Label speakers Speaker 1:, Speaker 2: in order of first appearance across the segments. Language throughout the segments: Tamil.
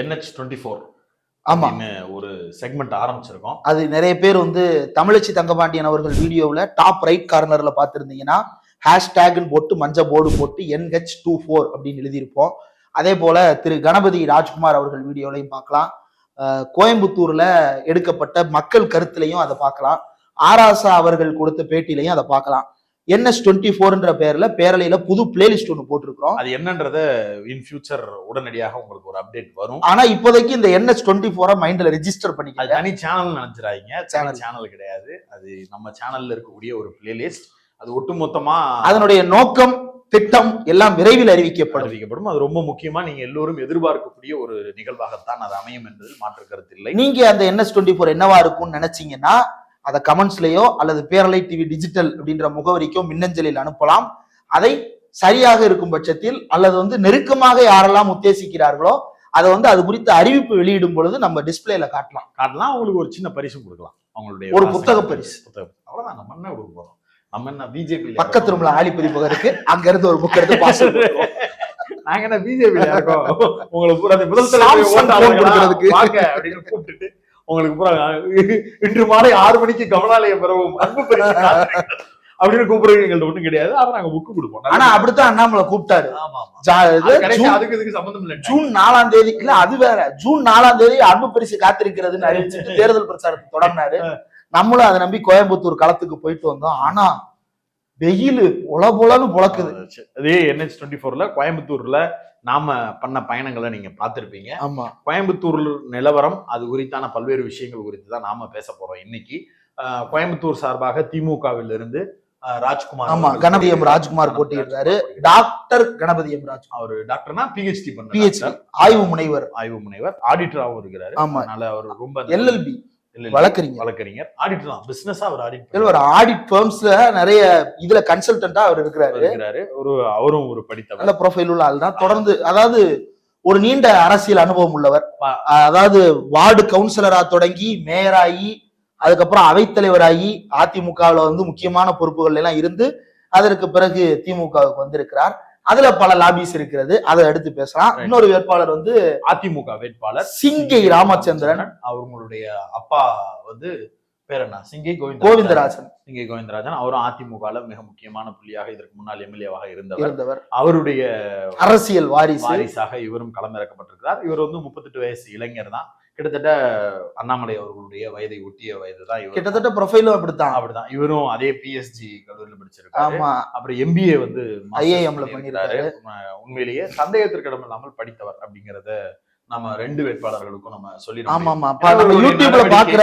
Speaker 1: என்ஹெச் டுவெண்ட்டி ஃபோர்
Speaker 2: ஆமா.
Speaker 1: ஒரு செக்மெண்ட் ஆரம்பிச்சிருக்கோம்.
Speaker 2: அது நிறைய பேர் வந்து தமிழச்சி தங்கபாண்டியன் அவர்கள் வீடியோவில் டாப் ரைட் கார்னர்ல பார்த்துருந்தீங்கன்னா ஹேஷ்டேக்னு போட்டு மஞ்ச போர்டு போட்டு என்ஹெச் டூ ஃபோர் அப்படின்னு எழுதியிருப்போம். அதே போல திரு கணபதி ராஜ்குமார் அவர்கள் வீடியோலையும் பார்க்கலாம். கோயம்புத்தூர்ல எடுக்கப்பட்ட மக்கள் கருத்துலையும் அதை பார்க்கலாம். ஆராசா அவர்கள் கொடுத்த பேட்டிலையும் அதை பார்க்கலாம். என்எஸ் டுவெண்ட்டி ஃபோர்ன்ற பேர்ல பேரலையில புது பிளேலிஸ்ட் ஒன்று போட்டிருக்கிறோம்.
Speaker 1: அது என்னன்றத இன் ஃபியூச்சர் உடனடியாக உங்களுக்கு ஒரு அப்டேட் வரும்.
Speaker 2: ஆனா இப்போதைக்கு இந்த என்எஸ் டுவெண்ட்டி ஃபோரை மைண்ட்ல ரெஜிஸ்டர்
Speaker 1: அது
Speaker 2: பண்ணிக்க
Speaker 1: தனி சேனல் நினைச்சிடாதீங்க. சேனல் சேனல் கிடையாது. அது நம்ம சேனல்ல இருக்கக்கூடிய ஒரு பிளேலிஸ்ட் அது ஒட்டுமொத்தமா
Speaker 2: அதனுடைய நோக்கம் திட்டம் எல்லாம் விரைவில் அறிவிக்கப்படும்.
Speaker 1: அறிவிக்கப்படும். அது ரொம்ப முக்கியமா நீங்க எல்லோரும் எதிர்பார்க்கக்கூடிய ஒரு நிகழ்வாகத்தான் அது அமையும் என்பதில் மாற்று கருத்து இல்லை.
Speaker 2: நீங்க அந்த என்எஸ் டுவெண்ட்டி ஃபோர் என்னவா இருக்கும்னு நினைச்சீங்கன்னா அதை கமெண்ட்ஸ்லயோ அல்லது பேரலை டிவி டிஜிட்டல் அப்படின்ற முகவரிக்கோ மின்னஞ்சலில் அனுப்பலாம். அதை சரியாக இருக்கும் பட்சத்தில் அல்லது வந்து நெருக்கமாக யாரெல்லாம் உத்தேசிக்கிறார்களோ அதை வந்து அது குறித்த அறிவிப்பு வெளியிடும் பொழுது நம்ம டிஸ்பிளேல காட்டலாம்.
Speaker 1: காட்டலாம். அவங்களுக்கு ஒரு சின்ன பரிசும் கொடுக்கலாம். அவங்களுடைய
Speaker 2: ஒரு புத்தக பரிசு.
Speaker 1: பரிசு. அவ்வளவுதான். நம்ம என்ன கொடுக்க போறோம்? நம்ம என்ன பிஜேபி
Speaker 2: பக்கத்து ரூம்ல ஆலி பதிப்பகம் இருக்கு. அங்க இருந்து ஒரு புக் எடுத்து பாஸ்
Speaker 1: நாங்க என்ன பிஜேபி இருக்கோம் உங்களை பூரா அந்த முதல் தலைமுறை
Speaker 2: Samsung phone
Speaker 1: ஓட்டாளர்களா
Speaker 2: கொடுக்கறதுக்கு.
Speaker 1: வாங்க அப்படின்னு கூப்பிட்டுட்டு உங்களுக்கு பூரா இன்று மாலை ஆறு மணிக்கு கமலாலயம் பெறவும் அன்பு பரிசு. அப்படின்னு கூப்பிடுறது எங்கள்ட்ட ஒண்ணும் கிடையாது. ஆனா நாங்க புக்கு கொடுப்போம்.
Speaker 2: ஆனா அப்படித்தான் அண்ணாமலை கூப்பிட்டாரு.
Speaker 1: அது அதுக்கு இதுக்கு சம்பந்தம் இல்லை.
Speaker 2: ஜூன் நாலாம் தேதி இல்ல அது வேற. ஜூன் நாலாம் தேதி அன்பு பரிசு காத்திருக்கிறதுன்னு அறிவிச்சுட்டு தேர்தல் பிரச்சாரத்தை தொடங்கினாரு நம்மளும் அதை நம்பி கோயம்புத்தூர் களத்துக்கு போயிட்டு வந்தோம். ஆனா வெயில் பொல பொலன்னு பொழக்குது
Speaker 1: அதே என்ஹெச் டுவெண்ட்டி ஃபோர்ல கோயம்புத்தூர்ல நாம பண்ண பயணங்களை நீங்க பார்த்திருப்பீங்க.
Speaker 2: ஆமா.
Speaker 1: கோயம்புத்தூர் நிலவரம் அது குறித்தான பல்வேறு விஷயங்கள் குறித்து தான் நாம பேச போறோம் இன்னைக்கு. கோயம்புத்தூர் சார்பாக திமுகவில் இருந்து ராஜ்குமார்
Speaker 2: ஆமா கணபதி எம் ராஜ்குமார் போட்டியிடுறாரு. டாக்டர் கணபதி எம் ராஜ்
Speaker 1: அவர் டாக்டர்னா பிஹெச்டி பண்ண
Speaker 2: பிஹெச்டி ஆய்வு முனைவர்.
Speaker 1: ஆய்வு முனைவர். ஆடிட்டராகவும் இருக்கிறாரு.
Speaker 2: ஆமா.
Speaker 1: அதனால அவர் ரொம்ப
Speaker 2: எல்எல்பி
Speaker 1: LLB
Speaker 2: வழக்கறிஞர்
Speaker 1: வழக்கறிஞர் ஆடிட்டர் தான். பிசினஸா அவர் ஆடிட்
Speaker 2: ஒரு ஆடிட் ஃபர்ம்ஸ்ல நிறைய இதுல கன்சல்டன்டா அவர் இருக்கிறாரு.
Speaker 1: ஒரு அவரும் ஒரு படித்தவர்.
Speaker 2: நல்ல ப்ரொஃபைல் உள்ள ஆள் தான். தொடர்ந்து அதாவது ஒரு நீண்ட அரசியல் அனுபவம் உள்ளவர். அதாவது வார்டு கவுன்சிலரா தொடங்கி மேயராகி அதுக்கப்புறம் அவைத்தலைவராகி அதிமுகவுல வந்து முக்கியமான பொறுப்புகள் எல்லாம் இருந்து அதற்கு பிறகு திமுகவுக்கு வந்திருக்கிறார். அதுல பல லாபிஸ் இருக்கிறது. அதை எடுத்து பேசலாம். இன்னொரு வேட்பாளர் வந்து
Speaker 1: அதிமுக வேட்பாளர்
Speaker 2: சிங்கை ராமச்சந்திரன்.
Speaker 1: அவங்களுடைய அப்பா வந்து பேர் என்ன? சிங்கை கோவிந்த
Speaker 2: கோவிந்தராஜன்.
Speaker 1: சிங்கை கோவிந்தராஜன். அவரும் அதிமுகல மிக முக்கியமான புள்ளியாக இதற்கு முன்னாள் எம்எல்ஏவாக இருந்தவர்.
Speaker 2: இருந்தவர்.
Speaker 1: அவருடைய
Speaker 2: அரசியல் வாரிசு.
Speaker 1: வாரிசாக இவரும் களமிறக்கப்பட்டிருக்கிறார். இவர் வந்து முப்பத்தெட்டு வயசு இளைஞர் தான். கிட்டத்தட்ட அண்ணாமலை அவர்களுடைய வயதை ஒட்டிய வயது தான் இவர்.
Speaker 2: கிட்டத்தட்ட ப்ரொஃபைலும் அப்படித்தான்.
Speaker 1: அப்படிதான் இவரும் அதே பிஎஸ்ஜி கல்லூரியில் படிச்சிருக்காரு.
Speaker 2: ஆமா.
Speaker 1: அப்புறம் எம்பிஏ வந்து masters
Speaker 2: IIM ல
Speaker 1: பண்ணியிருக்காரு. உண்மை- உண்மையிலேயே சந்தேகத்திற்கிடம் இல்லாமல் படித்தவர் அப்படிங்கறத நம்ம ரெண்டு வேட்பாளர்களுக்கும் நம்ம சொல்லி
Speaker 2: ஆமா ஆமா யூடியூப்ல பாக்குற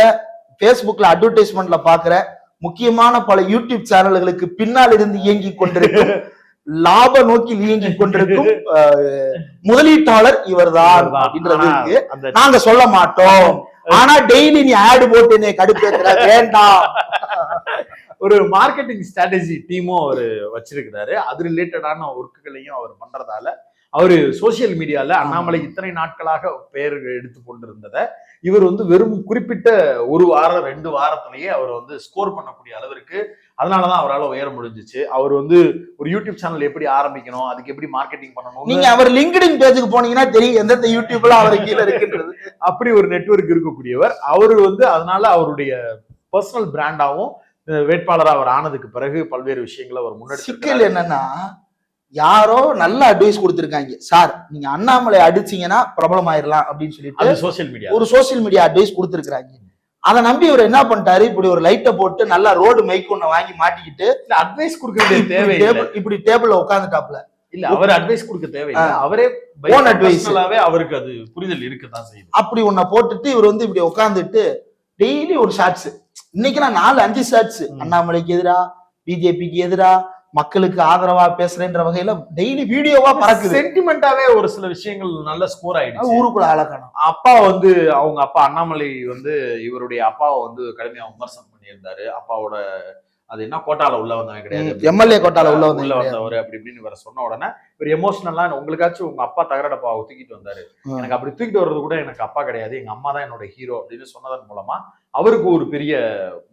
Speaker 2: பேஸ்புக்ல அட்வர்டைஸ்மெண்ட்ல பாக்குற முக்கியமான பல யூடியூப் சேனல்களுக்கு பின்னால் இருந்து இயங்கி கொண்டிருக்கும் லாப நோக்கில் இயங்கி கொண்டிருக்கும் முதலீட்டாளர் இவர்தான் அப்படின்றது இருக்கு நாங்க சொல்ல மாட்டோம். ஆனா டெய்லி நீ ஆடு போட்டு என்னை கடுப்பேத்துற வேண்டாம்.
Speaker 1: ஒரு மார்க்கெட்டிங் ஸ்ட்ராட்டஜி டீமும் அவர் வச்சிருக்கிறாரு. அது ரிலேட்டடான ஒர்க்குகளையும் அவர் பண்றதால அவரு சோசியல் மீடியால அண்ணாமலை இத்தனை நாட்களாக பெயர் எடுத்து கொண்டிருந்ததை இவர் வந்து வெறும் குறிப்பிட்ட ஒரு வாரம் ரெண்டு வாரத்திலேயே அவர் வந்து ஸ்கோர் பண்ணக்கூடிய அளவிற்கு அதனாலதான் அவரால் உயர முடிஞ்சுச்சு. அவர் வந்து ஒரு யூடியூப் சேனல் எப்படி ஆரம்பிக்கணும் அதுக்கு எப்படி மார்க்கெட்டிங் பண்ணணும்
Speaker 2: நீங்க அவர் லிங்க்டின் பேஜுக்கு போனீங்கன்னா தெரியும் எந்தெந்த யூடியூப்ல அவர் கீழே இருக்கின்றது.
Speaker 1: அப்படி ஒரு நெட்வொர்க் இருக்கக்கூடியவர். அவர் வந்து அதனால அவருடைய பர்சனல் பிராண்டாவும் வேட்பாளர் அவர் ஆனதுக்கு பிறகு பல்வேறு விஷயங்களை அவர் முன்னெடுத்து
Speaker 2: சிக்கல் என்னன்னா யாரோ நல்ல அட்வைஸ் கொடுத்திருக்காங்க. சார் நீங்க அண்ணாமலை அடிச்சீங்கன்னா பிரபலம் ஆயிரலாம் அப்படின்னு சொல்லிட்டு
Speaker 1: சோசியல் மீடியா
Speaker 2: ஒரு சோசியல் மீடியா அட்வைஸ் கொடுத்திருக்காங்க அதை நம்பி இவர் என்ன பண்ணிட்டாரு? இப்படி ஒரு லைட்டை போட்டு நல்லா ரோடு மைக் ஒண்ணு வாங்கி மாட்டிக்கிட்டு
Speaker 1: அட்வைஸ் கொடுக்க வேண்டிய
Speaker 2: இப்படி டேபிள்ல உட்காந்துட்டாப்ல
Speaker 1: இல்ல அவர் அட்வைஸ் கொடுக்க தேவையில்லை. அவரே
Speaker 2: advice.
Speaker 1: personal-ஆவே அவருக்கு அது புரிதல் இருக்கத்தான் செய்யுது.
Speaker 2: அப்படி ஒன்ன போட்டுட்டு இவர் வந்து இப்படி உட்காந்துட்டு டெய்லி ஒரு ஷார்ட்ஸ் இன்னைக்கு நான் நாலு அஞ்சு ஷார்ட்ஸ். அண்ணாமலைக்கு எதிரா பிஜேபிக்கு எதிரா மக்களுக்கு ஆதரவா பேசுறேன்ற வகையில டெய்லி வீடியோவா பறக்குது.
Speaker 1: சென்டிமெண்டாவே ஒரு சில விஷயங்கள் நல்ல ஸ்கோர் ஆயிடுச்சு.
Speaker 2: ஊருக்குள்ள அழகணும்
Speaker 1: அப்பா வந்து அவங்க அப்பா அண்ணாமலை வந்து இவருடைய அப்பாவை வந்து கடுமையா விமர்சனம் பண்ணியிருந்தாரு. அப்பாவோட அது என்ன கோட்டால உள்ள வந்தவன் கிடையாது.
Speaker 2: எம்எல்ஏ கோட்டால உள்ள வந்து
Speaker 1: உள்ள வந்தவர் அப்படி இப்படின்னு இவர சொன்ன உடனே இவர் எமோஷனலா உங்களுக்காச்சும் உங்க அப்பா தகரடப்பாவை தூக்கிட்டு வந்தாரு. எனக்கு அப்படி தூக்கிட்டு வர்றது கூட எனக்கு அப்பா கிடையாது. எங்க அம்மா தான் என்னோட ஹீரோ அப்படின்னு சொன்னதன் மூலமா அவருக்கு ஒரு பெரிய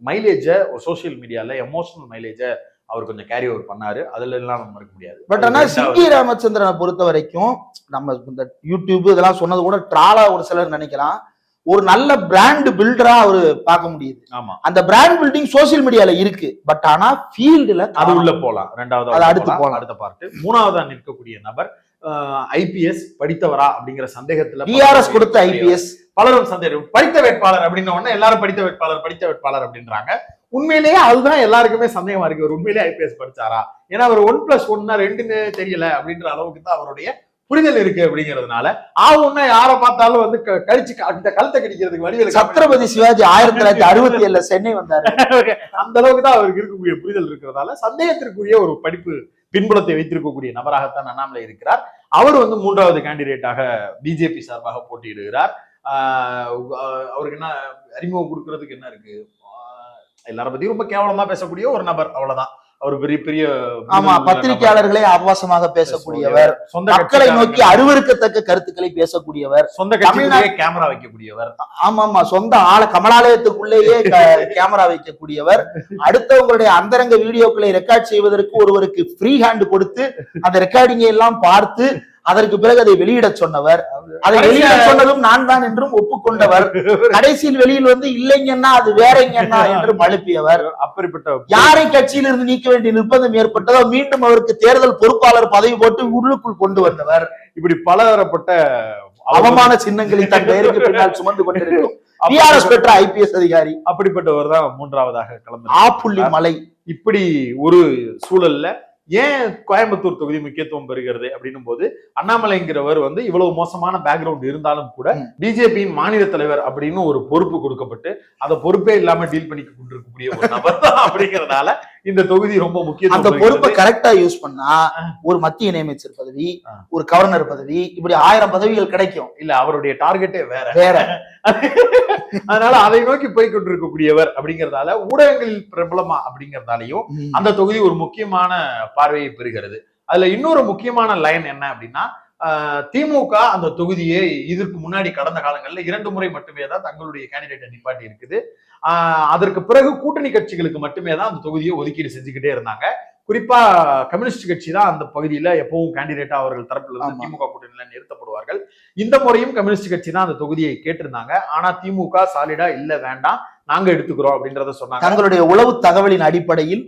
Speaker 1: மைலேஜ ஒரு சோஷியல் மீடியால எமோஷனல் மைலேஜ அவர் கொஞ்சம் கேரி ஓவர் பண்ணாரு. அதுல எல்லாம் நம்ம மறுக்க முடியாது.
Speaker 2: பட் ஆனா சிங்கி ராமச்சந்திரனை பொறுத்த வரைக்கும் நம்ம இந்த யூடியூப் இதெல்லாம் சொன்னது கூட ட்ராலா ஒரு சிலர் நினைக்கலாம். ஒரு நல்ல பிராண்ட் பில்டரா அவரு பார்க்க முடியுது.
Speaker 1: ஆமா.
Speaker 2: அந்த பிராண்ட் பில்டிங் சோசியல் மீடியால இருக்கு. பட் ஆனா ஃபீல்டுல
Speaker 1: அது உள்ள போலாம். ரெண்டாவது
Speaker 2: அது அடுத்து போலாம்.
Speaker 1: அடுத்த பார்ட் மூணாவதா நிற்கக்கூடிய நபர் ஐபிஎஸ் படித்தவரா அப்படிங்கிற சந்தேகத்துல
Speaker 2: டிஆர்எஸ் கொடுத்த ஐபிஎஸ்
Speaker 1: பலரும் சந்தேகம். படித்த வேட்பாளர் அப்படின்ன உடனே எல்லாரும் படித்த வேட்பாளர் படித்த வேட்பாளர் அப்படின்றாங்க. உண்மையிலேயே அதுதான் எல்லாருக்குமே சந்தேகமா இருக்கு. ஒரு உண்மையிலேயே ஐபிஎஸ் படிச்சாரா? ஏன்னா அவர் ஒன் பிளஸ் ஒன்னா ரெண்டுன்னு தெரியல அப்படின்ற அளவுக்கு தான் அவருடைய புரிதல் இருக்கு அப்படிங்கிறதுனால ஒன்னா யாரை பார்த்தாலும் வந்து க- கடிச்சு க- அந்த கழுத்தை கடிக்கிறதுக்கு வடிவேலு
Speaker 2: சத்ரபதி சிவாஜி ஆயிரத்தி தொள்ளாயிரத்தி அறுபத்தி ஏழுல சென்னை வந்தாரு.
Speaker 1: அந்த அளவுக்கு தான் அவருக்கு இருக்கக்கூடிய புரிதல் இருக்கிறதால சந்தேகத்திற்குரிய ஒரு படிப்பு பின்புலத்தை வைத்திருக்கக்கூடிய நபராகத்தான் அண்ணாமலை இருக்கிறார். அவர் வந்து மூன்றாவது கேண்டிடேட்டாக பிஜேபி சார்பாக போட்டியிடுகிறார். அவருக்கு என்ன அறிமுகம் கொடுக்கறதுக்கு என்ன இருக்கு? ஆஹ் எல்லார பத்தியும் ரொம்ப கேவலமா பேசக்கூடிய ஒரு நபர் அவ்வளவுதான். அவர் பெரிய பெரிய
Speaker 2: ஆமா பத்திரிகையாளர்களை ஆபாசமாக பேசக்கூடியவர்.
Speaker 1: சொந்த
Speaker 2: மக்களை நோக்கி அருவருக்கத்தக்க கருத்துக்களை பேசக்கூடியவர்.
Speaker 1: சொந்த கட்சியிலேயே கேமரா வைக்கக்கூடியவர்.
Speaker 2: ஆமா ஆமா சொந்த ஆள கமலாலயத்துக்குள்ளேயே கேமரா வைக்கக்கூடியவர். அடுத்தவங்களுடைய அந்தரங்க வீடியோக்களை ரெக்கார்ட் செய்வதற்கு ஒருவருக்கு ஃப்ரீ ஹேண்ட் கொடுத்து அந்த ரெக்கார்டிங்கை எல்லாம் பார்த்து அதற்கு பிறகு அதை வெளியிட சொன்னவர். அதை வெளியிட சொன்னதும் நான் தான் என்றும் ஒப்புக்கொண்டவர். கடைசியில் வெளியில் வந்து இல்லைங்கன்னா அது வேறங்கன்னா என்று மழுப்பியவர்
Speaker 1: அப்படிப்பட்ட
Speaker 2: யாரை கட்சியிலிருந்து நீக்க வேண்டிய நிர்பந்தம் ஏற்பட்டதோ மீண்டும் அவருக்கு தேர்தல் பொறுப்பாளர் பதவி போட்டு உள்ளுக்குள் கொண்டு வந்தவர்.
Speaker 1: இப்படி பலதரப்பட்ட
Speaker 2: அவமான சின்னங்களை தன் பெயருக்கு பின்னால் சுமந்து கொண்டிருக்கும். டிஆர்எஸ் பெற்ற ஐபிஎஸ் அதிகாரி.
Speaker 1: அப்படிப்பட்டவர் தான் மூன்றாவதாக கலந்து
Speaker 2: ஆப்புள்ளி மலை
Speaker 1: இப்படி ஒரு சூழல்ல ஏன் கோயம்புத்தூர் தொகுதி முக்கியத்துவம் பெறுகிறது அப்படின்னும் போது அண்ணாமலைங்கிறவர் வந்து இவ்வளவு மோசமான பேக்ரவுண்ட் இருந்தாலும் கூட. பிஜேபியின் மாநில தலைவர் அப்படின்னு ஒரு பொறுப்பு கொடுக்கப்பட்டு அந்த பொறுப்பே இல்லாம டீல் பண்ணி கொண்டிருக்கக்கூடிய ஒரு நபர் தான் அப்படிங்கறதால இந்த தொகுதி ரொம்ப
Speaker 2: அந்த
Speaker 1: முக்கியத்துவம்
Speaker 2: பொறுப்பை. கரெக்டா யூஸ் பண்ணா ஒரு மத்திய இணையமைச்சர் பதவி. ஒரு கவர்னர் பதவி இப்படி ஆயிரம் பதவிகள் கிடைக்கும்
Speaker 1: இல்ல அவருடைய டார்கெட்டே வேற
Speaker 2: வேற
Speaker 1: அதனால அதை நோக்கி போய் கொண்டிருக்கக்கூடியவர் அப்படிங்கறதால ஊடகங்களில் பிரபலமா அப்படிங்கறதாலையும். அந்த தொகுதி ஒரு முக்கியமான பார்வையை பெறுகிறது அதுல இன்னொரு முக்கியமான லைன் என்ன அப்படின்னா திமுக அந்த தொகுதியை இதற்கு முன்னாடி கடந்த காலங்கள்ல இரண்டு முறை மட்டுமே தான் தங்களுடைய கேண்டிடேட்டை நிப்பாட்டி இருக்குது அதற்கு பிறகு கூட்டணி கட்சிகளுக்கு மட்டுமே தான் அந்த தொகுதியை ஒதுக்கீடு செஞ்சுக்கிட்டே இருந்தாங்க குறிப்பா கம்யூனிஸ்ட் கட்சி தான் அந்த பகுதியில எப்பவும் கேண்டிடேட்டா அவர்கள் தரப்புல இருந்து. திமுக கூட்டணியில நிறுத்தப்படுவார்கள் இந்த முறையும் கம்யூனிஸ்ட் கட்சி தான் அந்த தொகுதியை கேட்டிருந்தாங்க ஆனா திமுக சாலிடா இல்ல வேண்டாம் நாங்க எடுத்துக்கிறோம் அப்படின்றத சொன்னாங்க
Speaker 2: தங்களுடைய உளவு தகவலின் அடிப்படையில்.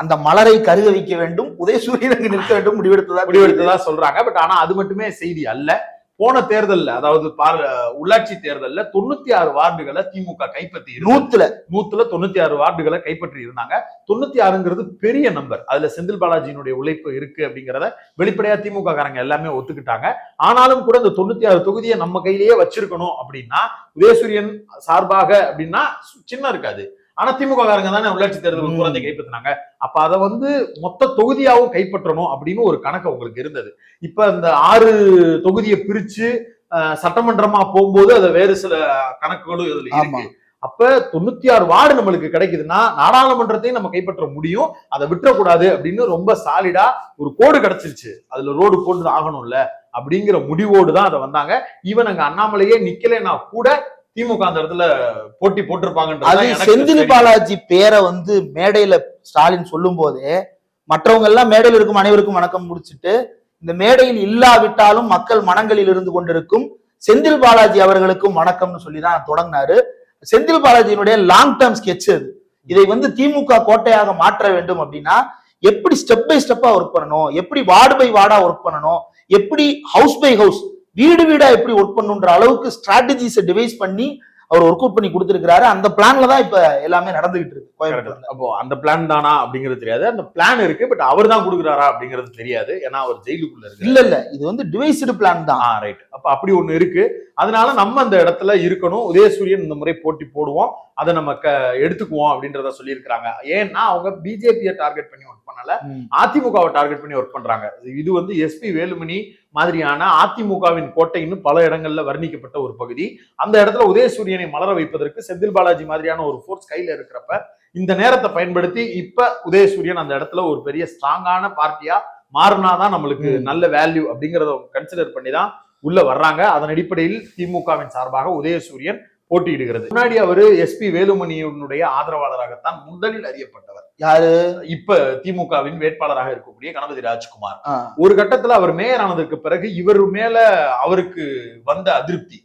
Speaker 2: அந்த மலரை கருக வைக்க வேண்டும் உதயசூரியன் அங்கு நிற்க வேண்டும் முடிவெடுத்ததா
Speaker 1: முடிவெடுத்ததா சொல்றாங்க. பட் ஆனா அது மட்டுமே செய்தி அல்ல. போன தேர்தல்ல அதாவது உள்ளாட்சி தேர்தல்ல தொண்ணூத்தி ஆறு வார்டுகளை திமுக கைப்பற்றி.
Speaker 2: நூத்துல.
Speaker 1: நூத்துல தொண்ணூத்தி ஆறு வார்டுகளை கைப்பற்றி இருந்தாங்க. தொண்ணூத்தி ஆறுங்கிறது பெரிய நம்பர். அதுல செந்தில் பாலாஜியினுடைய உழைப்பு இருக்கு அப்படிங்கறத வெளிப்படையா திமுக காரங்க எல்லாமே ஒத்துக்கிட்டாங்க. ஆனாலும் கூட இந்த தொண்ணூத்தி ஆறு தொகுதியை நம்ம கையிலேயே வச்சிருக்கணும் அப்படின்னா உதயசூரியன் சார்பாக அப்படின்னா சின்ன இருக்காது. ஆனா திமுக காரங்க தானே உள்ளாட்சி தேர்தல். குறைஞ்ச கைப்பற்றினாங்க. அப்ப அதை வந்து மொத்த தொகுதியாவும் கைப்பற்றணும் அப்படின்னு ஒரு கணக்கு உங்களுக்கு இருந்தது. இப்ப இந்த ஆறு தொகுதியை பிரிச்சு சட்டமன்றமா போகும்போது அது வேறு சில கணக்குகளும் இதுல இருக்கு. அப்ப தொண்ணூத்தி ஆறு வார்டு நம்மளுக்கு கிடைக்குதுன்னா நாடாளுமன்றத்தையும் நம்ம கைப்பற்ற முடியும். அதை விட்டுறக்கூடாது அப்படின்னு ரொம்ப சாலிடா ஒரு கோடு கிடைச்சிருச்சு. அதுல ரோடு போட்டு ஆகணும்ல அப்படிங்கிற முடிவோடு தான் அதை வந்தாங்க. ஈவன் அங்க அண்ணாமலையே நிக்கலைன்னா கூட திமுக அந்த இடத்துல போட்டி
Speaker 2: அது
Speaker 1: போட்டிருப்பாங்கன்றது
Speaker 2: செந்தில் பாலாஜி பேரை வந்து மேடையில ஸ்டாலின் சொல்லும் போதே மற்றவங்க எல்லாம் மேடையில் இருக்கும் அனைவருக்கும் வணக்கம் முடிச்சிட்டு இந்த மேடையில் இல்லாவிட்டாலும் மக்கள் மனங்களில் இருந்து கொண்டிருக்கும் செந்தில் பாலாஜி அவர்களுக்கும் வணக்கம்னு சொல்லி தான் தொடங்கினாரு. செந்தில் பாலாஜியினுடைய லாங் டேர்ம் sketch அது. இதை வந்து திமுக கோட்டையாக மாற்ற வேண்டும் அப்படின்னா எப்படி ஸ்டெப் பை ஸ்டெப்பா ஒர்க் பண்ணணும்? எப்படி வார்டு பை வார்டா ஒர்க் பண்ணணும்? எப்படி ஹவுஸ் பை ஹவுஸ் வீடு வீடா எப்படி ஒர்க் பண்ணணுன்ற அளவுக்கு ஸ்ட்ராட்டஜிஸை டிவைஸ் பண்ணி அவர் ஒர்க் அவுட் பண்ணி கொடுத்திருக்கிறாரு. அந்த பிளான்ல தான் இப்ப எல்லாமே நடந்துகிட்டு இருக்கு. கோயம்புத்தூர்ல.
Speaker 1: அப்போ அந்த பிளான் தானா அப்படிங்கிறது தெரியாது. அந்த பிளான் இருக்கு பட் அவர் தான் கொடுக்குறாரா அப்படிங்கிறது தெரியாது. ஏன்னா அவர் ஜெயிலுக்குள்ள இருக்கு
Speaker 2: இல்ல இல்ல. இது வந்து டிவைஸ்டு பிளான் தான்.
Speaker 1: ரைட் அப்ப அப்படி ஒண்ணு இருக்கு. அதனால நம்ம அந்த இடத்துல இருக்கணும். உதயசூரியன் இந்த முறை போட்டி போடுவோம். அதை நம்ம க எடுத்துக்குவோம் அப்படின்றத சொல்லியிருக்கிறாங்க. ஏன்னா அவங்க பிஜேபியை டார்கெட் பண்ணி
Speaker 2: ம்.
Speaker 1: அதிமுகவை டார்கெட் பண்ணி ஒர்க் பண்றாங்க இது வந்து எஸ்பி வேலுமணி மாதிரியான அதிமுகவின் கோட்டைன்னு பல இடங்கள்ல வர்ணிக்கப்பட்ட ஒரு பகுதி அந்த இடத்துல உதயசூரியனை மலர வைப்பதற்கு செந்தில் பாலாஜி மாதிரியான ஒரு ஃபோர்ஸ் கையில இருக்கிறப்ப இந்த நேரத்தை பயன்படுத்தி இப்ப உதயசூரியன் அந்த இடத்துல ஒரு பெரிய ஸ்ட்ராங்கான பார்ட்டியா மாறினாதான் நம்மளுக்கு. நல்ல வேல்யூ அப்படிங்கறத கன்சிடர் பண்ணி தான் உள்ள வர்றாங்க அதன் அடிப்படையில் திமுகவின் சார்பாக உதயசூரியன் போட்டியிடுகிறது. முன்னாடி அவரு எஸ்பி வேலுமணியினுடைய ஆதரவாளராகத்தான் முதலில் அறியப்பட்டவர்.
Speaker 2: யாரு?
Speaker 1: இப்ப திமுகவின் வேட்பாளராக இருக்கக்கூடிய கணபதி ராஜ்குமார். ஒரு கட்டத்துல அவர் மேயர் ஆனதுக்கு பிறகு இவர் மேல அவருக்கு வந்த அதிருப்தி.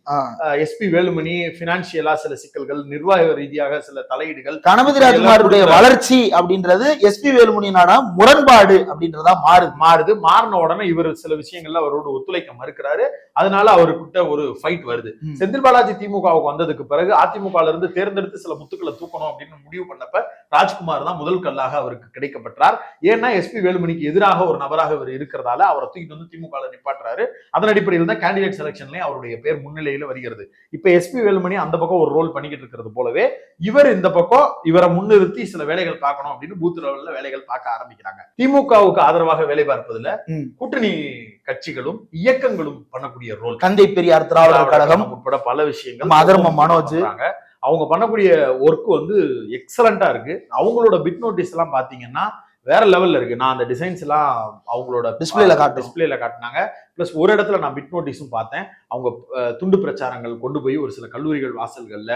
Speaker 1: எஸ்பி வேலுமணி பினான்சியலா சில சிக்கல்கள் நிர்வாக ரீதியாக சில தலையீடுகள்.
Speaker 2: கணபதி ராஜ்குமாருடைய. வளர்ச்சி அப்படின்றது எஸ்பி வேலுமணியினால முரண்பாடு அப்படின்றதா மாறுது.
Speaker 1: மாறுது. மாறின உடனே இவர் சில விஷயங்கள்ல அவரோட ஒத்துழைக்க மறுக்கிறாரு. அதனால அவர்கிட்ட ஒரு ஃபைட் வருது. செந்தில் பாலாஜி திமுகவுக்கு வந்ததுக்கு பிறகு அதிமுகல இருந்து தேர்ந்தெடுத்து சில முத்துக்களை தூக்கணும் அப்படின்னு முடிவு பண்ணப்ப ராஜ்குமார் தான் முதல் கல்லாக அவருக்கு கிடைக்கப்பட்டார். ஏன்னா எஸ்பி வேலுமணிக்கு எதிராக ஒரு நபராக இவர் இருக்கிறதால அவரை தூக்கிட்டு வந்து திமுக நிப்பாட்டுறாரு. அதன் அடிப்படையில் தான் கேண்டிடேட் செலக்ஷன்லயும் அவருடைய பேர் முன்னிலையில வருகிறது. இப்ப எஸ்பி வேலுமணி அந்த பக்கம் ஒரு ரோல் பண்ணிக்கிட்டு இருக்கிறது போலவே இவர் இந்த பக்கம் இவரை முன்னிறுத்தி சில வேலைகள் பார்க்கணும் அப்படின்னு பூத் லெவல்ல வேலைகள் பார்க்க ஆரம்பிக்கிறாங்க. திமுகவுக்கு ஆதரவாக வேலை பார்ப்பதுல. கூட்டணி கட்சிகளும் இயக்கங்களும் பண்ணக்கூடிய ரோல்
Speaker 2: தந்தை பெரியார் திராவிடர் கழகம்
Speaker 1: உட்பட பல விஷயங்கள்
Speaker 2: நம்ம அதர்ம மனோஜ்.
Speaker 1: அவங்க பண்ணக்கூடிய ஒர்க் வந்து எக்ஸலண்டா இருக்கு. அவங்களோட பிட் நோட்டீஸ் எல்லாம் பாத்தீங்கன்னா வேற லெவல்ல இருக்கு. நான் அந்த டிசைன்ஸ் எல்லாம் அவங்களோட
Speaker 2: Displayல காட்டுறோம்.
Speaker 1: டிஸ்பிளேல காட்டினாங்க. பிளஸ் ஒரு இடத்துல நான் பிட் நோட்டீஸும் பார்த்தேன். அவங்க துண்டு பிரச்சாரங்கள் கொண்டு போய் ஒரு சில கல்லூரிகள் வாசல்கள்ல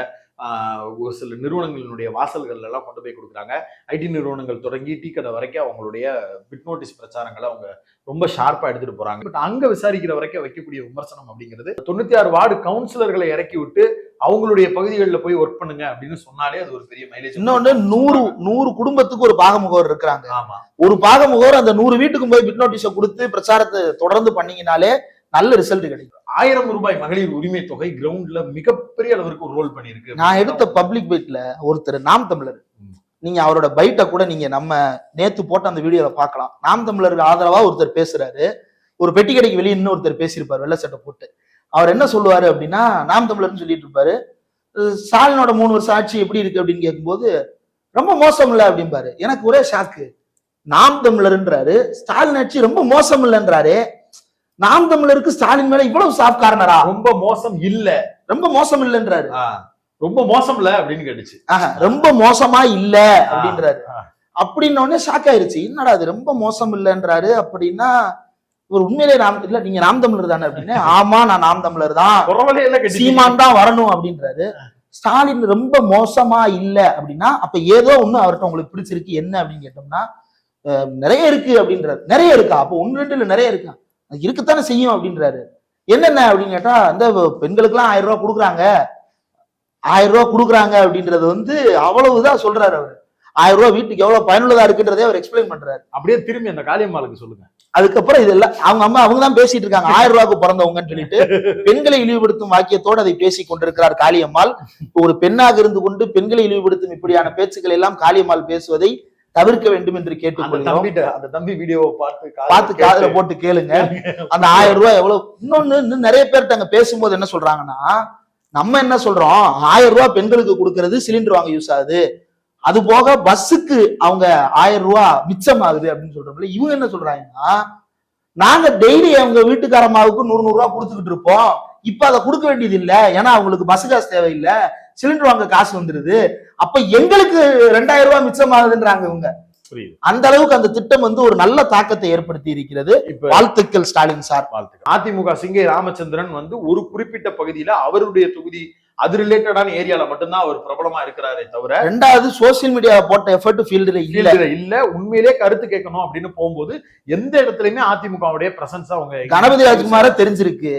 Speaker 1: ஒரு சில நிறுவனங்களினுடைய வாசல்கள்ல எல்லாம் கொண்டு போய் கொடுக்குறாங்க. ஐடி நிறுவனங்கள் தொடங்கி டீ கடை வரைக்கும் அவங்களுடைய பிட் நோட்டீஸ் பிரச்சாரங்களை அவங்க ரொம்ப ஷார்ப்பா எடுத்துட்டு போறாங்க. பட் அங்க விசாரிக்கிற வரைக்கும் வைக்கக்கூடிய விமர்சனம் அப்படிங்கிறது தொண்ணூத்தி ஆறு வார்டு கவுன்சிலர்களை இறக்கி விட்டு அவங்களுடைய பகுதிகளில் போய் ஒர்க் பண்ணுங்க அப்படின்னு சொன்னாலே அது ஒரு பெரிய மைலேஜ்
Speaker 2: இன்னொன்னு நூறு நூறு குடும்பத்துக்கு ஒரு பாகமுகவர் இருக்கிறாங்க.
Speaker 1: ஆமா.
Speaker 2: ஒரு பாகமுகவர் அந்த நூறு வீட்டுக்கும் போய் பிட் நோட்டீஸை கொடுத்து பிரச்சாரத்தை தொடர்ந்து பண்ணீங்கனாலே நல்ல ரிசல்ட் கிடைக்கும்.
Speaker 1: ஆயிரம் ரூபாய் மகளிர் உரிமை தொகை கிரவுண்ட்ல மிகப்பெரிய அளவிற்கு ஒரு ரோல் பண்ணியிருக்கு.
Speaker 2: நான் எடுத்த பப்ளிக் பைட்ல ஒருத்தர் நாம் தமிழர். நீங்க அவரோட பைட்டை கூட நீங்க நம்ம நேத்து போட்ட அந்த வீடியோல பார்க்கலாம். நாம் தமிழருக்கு ஆதரவா ஒருத்தர் பேசுறாரு. ஒரு பெட்டி கடைக்கு வெளியே இன்னும் ஒருத்தர் பேசியிருப்பாரு வெள்ளை சட்டை போட்டு. அவர் என்ன சொல்லுவாரு அப்படின்னா நாம் தமிழர்னு சொல்லிட்டு இருப்பாரு. ஸ்டாலினோட மூணு வருஷம் ஆட்சி எப்படி இருக்கு? அப்படின்னு கேட்கும்போது ரொம்ப மோசம் இல்ல அப்படிம்பாரு. எனக்கு ஒரே ஷாக்கு நாம் தமிழர்ன்றாரு. ஸ்டாலின் ஆட்சி ரொம்ப மோசம் இல்லைன்றாரு. நாம் தமிழருக்கு ஸ்டாலின் மேல இவ்வளவு சாஃப்ட் கார்னரா
Speaker 1: ரொம்ப மோசம் இல்ல.
Speaker 2: ரொம்ப மோசம் இல்லைன்றாரு.
Speaker 1: ரொம்ப மோசம்ல அப்படின்னு கேட்டுச்சு.
Speaker 2: ஆஹா, ரொம்ப மோசமா இல்ல அப்படின்றாரு. அப்படின்ன உடனே ஷாக் ஆயிருச்சு. என்னடா அது ரொம்ப மோசம் இல்லைன்றாரு அப்படின்னா ஒரு உண்மையிலே நாம் இல்ல நீங்க நாம் தமிழர் தானே அப்படின்னு ஆமா நான் நாம் தமிழர் தான். சீமான் தான் வரணும் அப்படின்றாரு. ஸ்டாலின் ரொம்ப மோசமா இல்ல அப்படின்னா அப்ப ஏதோ ஒண்ணு அவர்கிட்ட உங்களுக்கு பிடிச்சிருக்கு என்ன அப்படின்னு கேட்டோம்னா நிறைய இருக்கு அப்படின்றாரு. நிறைய இருக்கா? அப்போ ஒன்னு ரெண்டு இல்ல நிறைய இருக்கா? இருக்குத்தானே செய்யும் அப்படின்றாரு. என்னென்ன அப்படின்னு கேட்டா இந்த பெண்களுக்கெல்லாம் ஆயிரம் ரூபாய் கொடுக்குறாங்க. ஆயிரம் ரூபாய் கொடுக்குறாங்க அப்படின்றது வந்து அவ்வளவுதான் சொல்றாரு அவர். ஆயிரம் ரூபாய் வீட்டுக்கு எவ்வளவு பயனுள்ளதா இருக்குன்றதே அவர் எக்ஸ்பிளைன் பண்றாரு.
Speaker 1: அப்படியே திரும்பி அந்த காளியம்மாளுக்கு சொல்லுங்க.
Speaker 2: அதுக்கப்புறம் இதெல்லாம் அவங்க அம்மா அவங்க தான் பேசிட்டு இருக்காங்க. ஆயிரம் ரூபாய்க்கு பிறந்தவங்கன்னு சொல்லிட்டு பெண்களை இழிவுபடுத்தும் வாக்கியத்தோடு அதை பேசி கொண்டிருக்கிறார் காளியம்மாள். ஒரு பெண்ணாக இருந்து கொண்டு பெண்களை இழிவுபடுத்தும் இப்படியான பேச்சுக்கள் எல்லாம் காளியம்மாள் பேசுவதை தவிர்க்க வேண்டும் என்று கேட்டுக்கொள்கிறோம்.
Speaker 1: அந்த தம்பி வீடியோவை பார்த்து
Speaker 2: பார்த்து காதுல போட்டு கேளுங்க. அந்த ஆயிரம் ரூபாய் எவ்வளவு இன்னொன்னு இன்னும் நிறைய பேர்ட்ட அங்க பேசும்போது என்ன சொல்றாங்கன்னா நம்ம என்ன சொல்றோம்? ஆயிரம் ரூபாய் பெண்களுக்கு கொடுக்கறது சிலிண்டர் வாங்க யூஸ் ஆகுது. அது போக பஸ்ஸுக்கு அவங்க ஆயிரம் ரூபாய் மிச்சம் ஆகுது அப்படின்னு சொல்றோம்ல இவங்க என்ன சொல்றாங்கன்னா நாங்க டெய்லி அவங்க வீட்டுக்காரம்மாவுக்கு நூறு நூறு ரூபாய் கொடுத்துக்கிட்டு இருப்போம். இப்ப அதை கொடுக்க வேண்டியது இல்ல. ஏன்னா அவங்களுக்கு பஸ் காசு தேவையில்லை. சிலிண்டர் வாங்க காசு வந்துருது. அப்ப எங்களுக்கு ரெண்டாயிரம் ரூபாய் மிச்சம் ஆகுதுன்றாங்க இவங்க. அந்த அளவுக்கு அந்த திட்டம் வந்து ஒரு நல்ல தாக்கத்தை ஏற்படுத்தி இருக்கிறது.
Speaker 1: இப்ப
Speaker 2: வாழ்த்துக்கள் ஸ்டாலின் சார்.
Speaker 1: வாழ்த்துக்கள். அதிமுக சிங்கை ராமச்சந்திரன் வந்து ஒரு குறிப்பிட்ட பகுதியில அவருடைய தொகுதி அது ரிலேட்டடான ஏரியால மட்டும்தான் அவர் பிரபலமா இருக்கிறாரே தவிர
Speaker 2: ரெண்டாவது சோசியல் மீடியா போட்ட எஃபர்ட் ஃபீல்டுல இல்ல.
Speaker 1: இல்ல. உண்மையிலே கருத்து கேட்கணும் அப்படின்னு போகும்போது எந்த இடத்துலயுமே அதிமுகவுடைய பிரசன்ஸ் அவங்க
Speaker 2: கணபதி ராஜ்குமார தெரிஞ்சிருக்கு.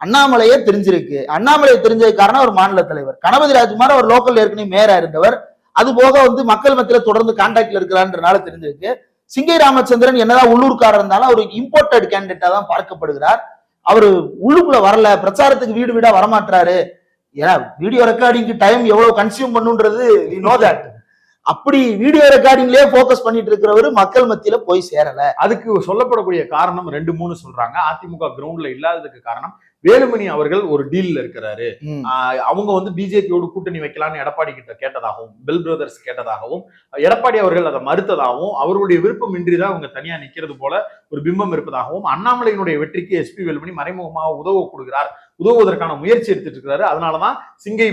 Speaker 2: அண்ணாமலையே தெரிஞ்சிருக்கு. அண்ணாமலை தெரிஞ்சது காரணம் ஒரு மாநில தலைவர். கணபதி ராஜ்குமார் அவர் லோக்கல்ல ஏற்கனவே மேயரா இருந்தவர். அது போக வந்து மக்கள் மத்தியில தொடர்ந்து கான்டாக்ட்ல இருக்கிறான்றனால தெரிஞ்சிருக்கு. சிங்கை ராமச்சந்திரன் என்னதான் உள்ளூர்காரர் இருந்தாலும் அவர் இம்போர்ட்டட் கேண்டிடேட்டா தான் பார்க்கப்படுகிறார். அவர் உள்ளுக்குள்ள வரல. பிரச்சாரத்துக்கு வீடு வீடா வரமாட்டாரு ஏன்னா வீடியோ ரெக்கார்டிங்க்கு டைம் எவ்வளவு கன்சியூம் பண்ணுன்றது வி நோ தட் அப்படி வீடியோ ரெக்கார்டிங்லயே ஃபோக்கஸ் பண்ணிட்டு இருக்கிறவர் மக்கள் மத்தியில போய் சேரல.
Speaker 1: அதுக்கு சொல்லப்படக்கூடிய காரணம் ரெண்டு மூணு சொல்றாங்க. அதிமுக கிரவுண்ட்ல இல்லாததுக்கு காரணம் வேலுமணி அவர்கள் ஒரு டீல்ல இருக்கிறாரு. அவங்க வந்து பிஜேபியோடு கூட்டணி வைக்கலாம்னு எடப்பாடி கிட்ட கேட்டதாகவும் பெல் பிரதர்ஸ் கேட்டதாகவும் எடப்பாடி அவர்கள் அதை மறுத்ததாகவும் அவருடைய விருப்பம் இன்றிதான் அவங்க தனியா நிக்கிறது போல ஒரு பிம்பம் இருப்பதாகவும் அண்ணாமலையினுடைய வெற்றிக்கு எஸ்பி வேலுமணி மறைமுகமாக உதவ கொடுக்கிறார். உதவுவதற்கான முயற்சி எடுத்துட்டு இருக்காரு. அதனாலதான் சிங்கை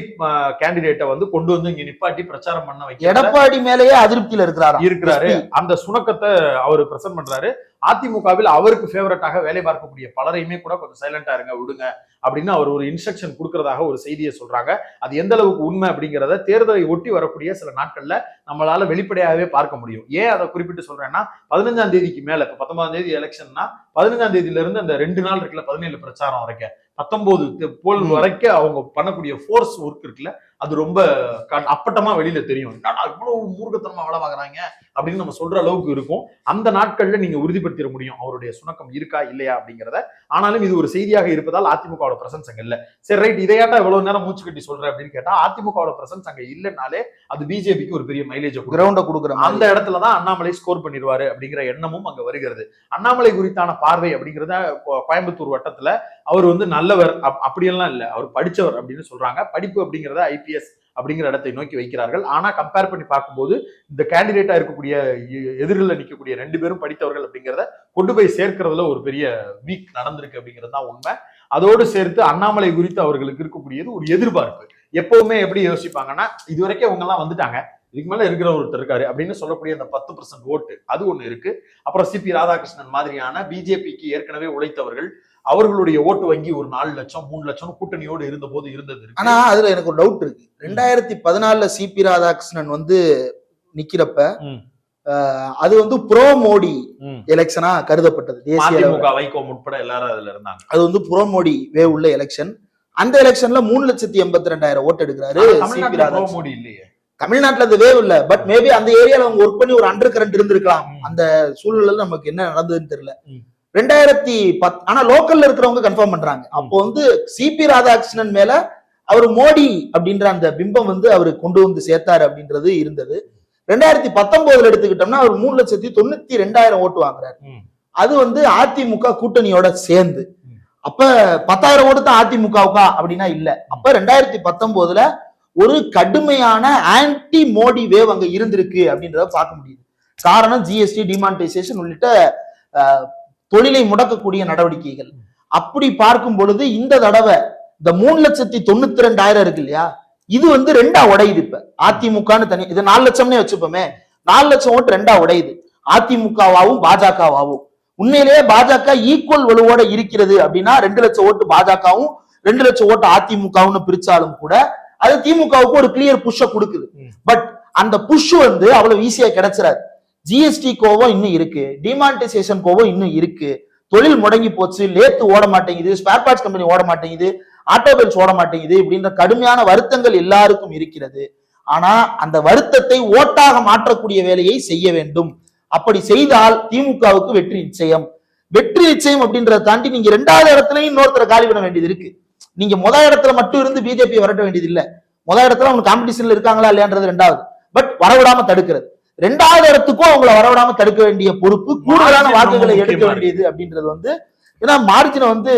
Speaker 1: கேண்டிடேட்டை வந்து கொண்டு வந்து இங்க நிப்பாட்டி பிரச்சாரம் பண்ண வைக்க
Speaker 2: எடப்பாடி மேலேயே அதிருப்தியில இருக்கிறாரா.
Speaker 1: இருக்கிறாரு அந்த சுணக்கத்தை அவர் பிரசன்ட் பண்றாரு. அதிமுகவில் அவருக்கு ஃபேவரட்டாக வேலை பார்க்கக்கூடிய பலரையுமே கூட கொஞ்சம் சைலண்டா இருங்க விடுங்க அப்படின்னு அவர் ஒரு இன்ஸ்ட்ரக்ஷன் கொடுக்கறதாக ஒரு செய்தியை சொல்றாங்க. அது எந்த அளவுக்கு உண்மை அப்படிங்கிறத தேர்தலை ஒட்டி வரக்கூடிய சில நாட்கள்ல நம்மளால வெளிப்படையாகவே பார்க்க முடியும். ஏன் அதை குறிப்பிட்டு சொல்றேன்னா பதினஞ்சாம் தேதிக்கு மேல இப்ப பத்தொன்பதாம் தேதி எலெக்ஷன்னா பதினஞ்சாம் தேதியில இருந்து அந்த ரெண்டு நாள் இருக்குல்ல பதினேழு பிரச்சாரம் வரைக்கும். பத்தொன்பது போல். வரைக்கும் அவங்க பண்ணக்கூடிய ஃபோர்ஸ் ஒர்க் இருக்குல்ல அது ரொம்ப அப்பட்டமா வெளியில தெரியும். இவ்வளவு மூர்க்கத்தனமா வேலை பார்க்கறாங்க? அப்படின்னு நம்ம சொல்ற அளவுக்கு இருக்கும். அந்த நாட்கள்ல நீங்க உறுதிப்படுத்திட முடியும். அவருடைய சுணக்கம் இருக்கா இல்லையா அப்படிங்கிறத. ஆனாலும் இது ஒரு செய்தியாக இருப்பதால் அதிமுகவோட பிரசன்ஸ் அங்க இல்ல. சரி ரைட் இதையாட்டா இவ்வளவு நேரம் மூச்சு கட்டி சொல்ற அப்படின்னு கேட்டா அதிமுகவோட பிரசன்ஸ் அங்க இல்லைனாலே அது பிஜேபிக்கு ஒரு பெரிய மைலேஜ்
Speaker 2: கிரவுண்ட கொடுக்குற
Speaker 1: அந்த இடத்துல தான் அண்ணாமலை ஸ்கோர் பண்ணிடுவாரு அப்படிங்கிற எண்ணமும் அங்க வருகிறது. அண்ணாமலை குறித்தான பார்வை அப்படிங்கிறத கோயம்புத்தூர் வட்டத்துல அவர் வந்து நல்லவர். அப்- அப்படியெல்லாம் இல்ல. அவர் படிச்சவர் அப்படின்னு சொல்றாங்க. படிப்பு அப்படிங்கிறத ஐபிஎஸ் அப்படிங்கிற இடத்தை நோக்கி வைக்கிறார்கள். ஆனால் கம்பேர் பண்ணி பார்க்கும்போது இந்த கேண்டிடேட்டா இருக்கக்கூடிய எதிரில் நிற்கக்கூடிய ரெண்டு பேரும் படித்தவர்கள் அப்படிங்கிறத கொண்டு போய் சேர்க்கிறதுல ஒரு பெரிய வீக் நடந்திருக்கு அப்படிங்கிறது தான் உண்மை. அதோடு சேர்த்து அண்ணாமலை குறித்து அவர்களுக்கு இருக்கக்கூடியது ஒரு எதிர்பார்ப்பு. எப்பவுமே எப்படி யோசிப்பாங்கன்னா இது வரைக்கும் அவங்க எல்லாம் வந்துட்டாங்க. இதுக்கு மேல இருக்கிற ஒருத்தர் இருக்காரு அப்படின்னு சொல்லக்கூடிய அந்த பத்து பர்சன்ட் ஓட்டு அது ஒண்ணு இருக்கு. அப்புறம் சிபி ராதாகிருஷ்ணன் மாதிரியான பிஜேபிக்கு ஏற்கனவே உழைத்தவர்கள் அவர்களுடைய ஓட்டு வங்கி ஒரு நாலு லட்சம் மூணு லட்சம் கூட்டணியோடு இருந்த போது இருந்தது.
Speaker 2: ஆனா அதுல எனக்கு ஒரு டவுட் இருக்கு. ரெண்டாயிரத்தி பதினாலுல சிபி ராதாகிருஷ்ணன் வந்து நிக்கிறப்ப அது வந்து ப்ரோ மோடி. எலெக்ஷனா கருதப்பட்டது. தேசிய அளவுல.
Speaker 1: மதிமுக வைகோ உட்பட எல்லாரும் அதுல இருந்தாங்க.
Speaker 2: அது வந்து ப்ரோ மோடி வே உள்ள எலெக்ஷன் அந்த எலெக்ஷன்ல மூணு லட்சத்தி எண்பத்தி ரெண்டாயிரம் ஓட்டு எடுக்கிறாரு சிபி
Speaker 1: மோடி இல்லையே.
Speaker 2: தமிழ்நாட்டுல அது வேவ் இல்ல. பட் மேபி அந்த ஏரியால அவங்க ஒர்க் பண்ணி ஒரு அண்டர் கரண்ட் இருந்திருக்கலாம். அந்த சூழ்நிலையில நமக்கு என்ன நடந்ததுன்னு தெரியல. ரெண்டாயிரத்தி பத் ஆனா லோக்கல்ல இருக்கிறவங்க கன்ஃபார்ம் பண்றாங்க. அப்போ வந்து சிபி ராதாகிருஷ்ணன் மேல அவர் மோடி அப்படின்ற அந்த பிம்பம் வந்து அவர் கொண்டு வந்து சேர்த்தாரு அப்படின்றது இருந்தது. ரெண்டாயிரத்தி பத்தொன்பதுல எடுத்துக்கிட்டோம்னா அவர் மூணு லட்சத்தி தொண்ணூத்தி ரெண்டாயிரம் ஓட்டு வாங்குறாரு. அது வந்து அதிமுக கூட்டணியோட சேர்ந்து. அப்ப பத்தாயிரம் ஓட்டு தான் அதிமுகவுக்கா அப்படின்னா இல்ல. அப்ப ரெண்டாயிரத்தி பத்தொன்பதுல ஒரு கடுமையான ஆன்டி மோடி வேவ் அங்க இருந்திருக்கு அப்படின்றத பார்க்க முடியுது. காரணம் ஜிஎஸ்டி டிமானிட்டைசேஷன் உள்ளிட்ட தொழிலை முடக்கக்கூடிய நடவடிக்கைகள். அப்படி பார்க்கும் பொழுது இந்த தடவை இந்த மூணு லட்சத்தி தொண்ணூத்தி ரெண்டாயிரம் இருக்கு இல்லையா? இது வந்து ரெண்டா உடையுது இப்ப. அதிமுகன்னு தனி இது நாலு லட்சம்னே வச்சுப்போமே. நாலு லட்சம் ஓட்டு ரெண்டா உடையுது. அதிமுகவாவும் பாஜகவாவும். உண்மையிலேயே பாஜக ஈக்குவல் வலுவோட இருக்கிறது அப்படின்னா ரெண்டு லட்சம் ஓட்டு பாஜகவும் ரெண்டு லட்சம் ஓட்டு அதிமுகவுன்னு பிரிச்சாலும் கூட அது திமுகவுக்கு ஒரு கிளியர் புஷ்ஷ கொடுக்குது. பட் அந்த புஷ் வந்து அவ்வளவு ஈஸியா கிடைச்சிடாது ஜிஎஸ்டி கோவம் இன்னும் இருக்கு. டிமானிட்டைசேஷன் கோவம் இன்னும் இருக்கு. தொழில் முடங்கி போச்சு. லேத்து ஓட மாட்டேங்குது. ஸ்பேர் பார்ட்ஸ் கம்பெனி ஓட மாட்டேங்குது. ஆட்டோபைல்ஸ் ஓட மாட்டேங்குது இப்படின்ற கடுமையான வருத்தங்கள் எல்லாருக்கும் இருக்கிறது. ஆனா அந்த வருத்தத்தை ஓட்டாக மாற்றக்கூடிய வேலையை செய்ய வேண்டும். அப்படி செய்தால் திமுகவுக்கு வெற்றி நிச்சயம். வெற்றி நிச்சயம் அப்படின்றத தாண்டி நீங்க ரெண்டாவது இடத்துலயும் இன்னொருத்தரை காலி பண்ண வேண்டியது இருக்கு. நீங்க முத இடத்துல மட்டும் இருந்து பிஜேபி வரட்ட வேண்டியது இல்ல. முத இடத்துல அவங்க காம்படிஷன்ல இருக்காங்களா இல்லையான்றது ரெண்டாவது. பட் வரவிடாம தடுக்கிறது. ரெண்டாவது இடத்துக்கும் அவங்கள வரவிடாம தடுக்க வேண்டிய பொறுப்பு கூடுதலான வாக்குகளை எடுக்க வேண்டியது அப்படின்றது வந்து ஏன்னா மார்ஜினை வந்து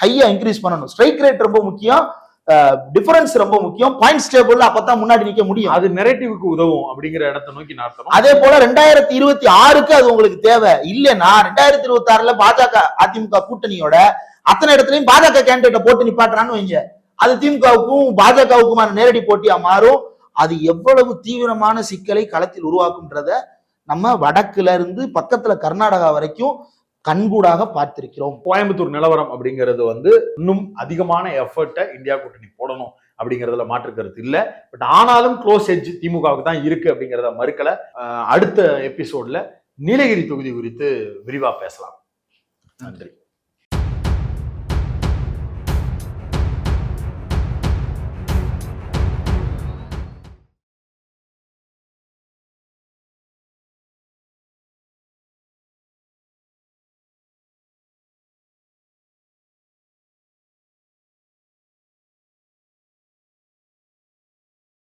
Speaker 2: ஹையா இன்க்ரீஸ் பண்ணணும். ஸ்ட்ரைக் ரேட் ரொம்ப முக்கியம். டிஃபரன்ஸ் ரொம்ப முக்கியம். பாயிண்ட்ஸ் டேபிள்ல அப்பதான் முன்னாடி நிக்க முடியும்.
Speaker 1: அது நெரேட்டிவ்க்கு உதவும் அப்படிங்கிற இடத்தை நோக்கி நடத்தணும்
Speaker 2: அதே போல ரெண்டாயிரத்தி இருபத்தி ஆறுக்கு அது உங்களுக்கு தேவை. இல்லைன்னா ரெண்டாயிரத்தி இருபத்தி ஆறுல பாஜக அதிமுக கூட்டணியோட அத்தனை இடத்துலயும் பாஜக கேண்டிடேட்டை போட்டு நிப்பாட்டுறான்னு வைங்க. அது திமுகவுக்கும் பாஜகவுக்குமான நேரடி போட்டியா மாறும். அது எவ்வளவு தீவிரமான சிக்கலை களத்தில் உருவாக்கும்ன்றத நம்ம வடக்குல இருந்து பக்கத்துல கர்நாடகா வரைக்கும் கண்கூடாக பார்த்திருக்கிறோம்.
Speaker 1: கோயம்புத்தூர் நிலவரம் அப்படிங்கிறது வந்து இன்னும் அதிகமான எஃபர்ட்டை இந்தியா கூட்டணி போடணும் அப்படிங்கிறதுல மாற்று கருத்து இல்ல. பட் ஆனாலும் க்ளோஸ் எட்ஜ் திமுகவுக்கு தான் இருக்கு அப்படிங்கிறத மறுக்கல. அடுத்த எபிசோட்ல நீலகிரி தொகுதி குறித்து விரிவா பேசலாம். நன்றி.